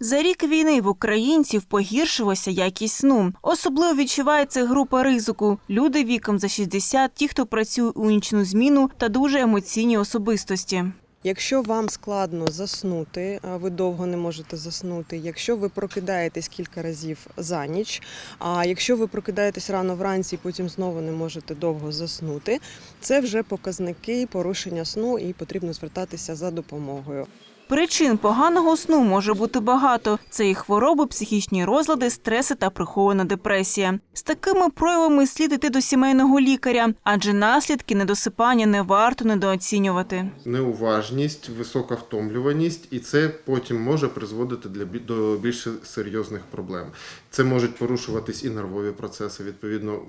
За рік війни в українців погіршилася якість сну. Особливо відчувається група ризику. Люди віком за 60, ті, хто працює у нічну зміну та дуже емоційні особистості. Якщо вам складно заснути, ви довго не можете заснути. Якщо ви прокидаєтесь кілька разів за ніч, а якщо ви прокидаєтесь рано вранці, і потім знову не можете довго заснути, це вже показники порушення сну і потрібно звертатися за допомогою. Причин поганого сну може бути багато. Це і хвороби, психічні розлади, стреси та прихована депресія. З такими проявами слід іти до сімейного лікаря, адже наслідки недосипання не варто недооцінювати. неуважність, висока втомлюваність, і це потім може призводити для до більш серйозних проблем. Це можуть порушуватись і нервові процеси, відповідно.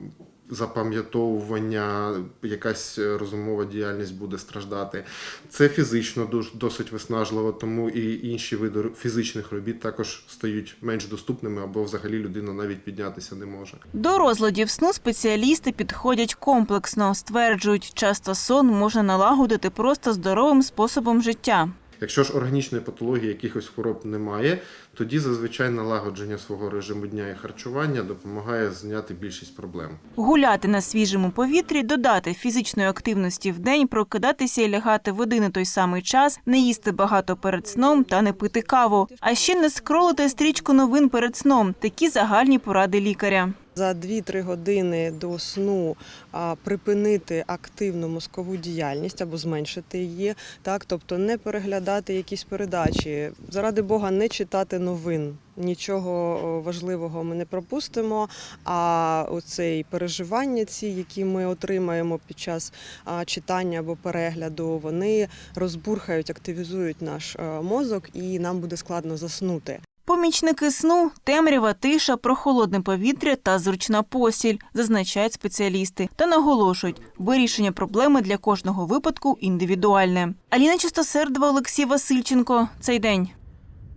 Запам'ятовування, якась е, розумова діяльність буде страждати. Це фізично досить виснажливо, тому і інші види фізичних робіт також стають менш доступними, або взагалі людина навіть піднятися не може. До розладів сну спеціалісти підходять комплексно. Стверджують, часто сон можна налагодити просто здоровим способом життя. Якщо ж органічної патології якихось хвороб немає, тоді зазвичай налагодження свого режиму дня і харчування допомагає зняти більшість проблем. Гуляти на свіжому повітрі, додати фізичної активності в день, прокидатися і лягати в один і той самий час, не їсти багато перед сном та не пити каву. А ще не скролити стрічку новин перед сном. Такі загальні поради лікаря. За 2-3 години до сну припинити активну мозкову діяльність або зменшити її, так тобто не переглядати якісь передачі. Заради Бога, не читати новин. Нічого важливого ми не пропустимо. А оцей переживання, ці, які ми отримаємо під час читання або перегляду, вони розбурхають, активізують наш е, мозок, і нам буде складно заснути. Помічники сну, темрява, тиша, прохолодне повітря та зручна постіль, зазначають спеціалісти та наголошують, вирішення проблеми для кожного випадку індивідуальне. Аліна Чистосердова, Олексій Васильченко. Цей день.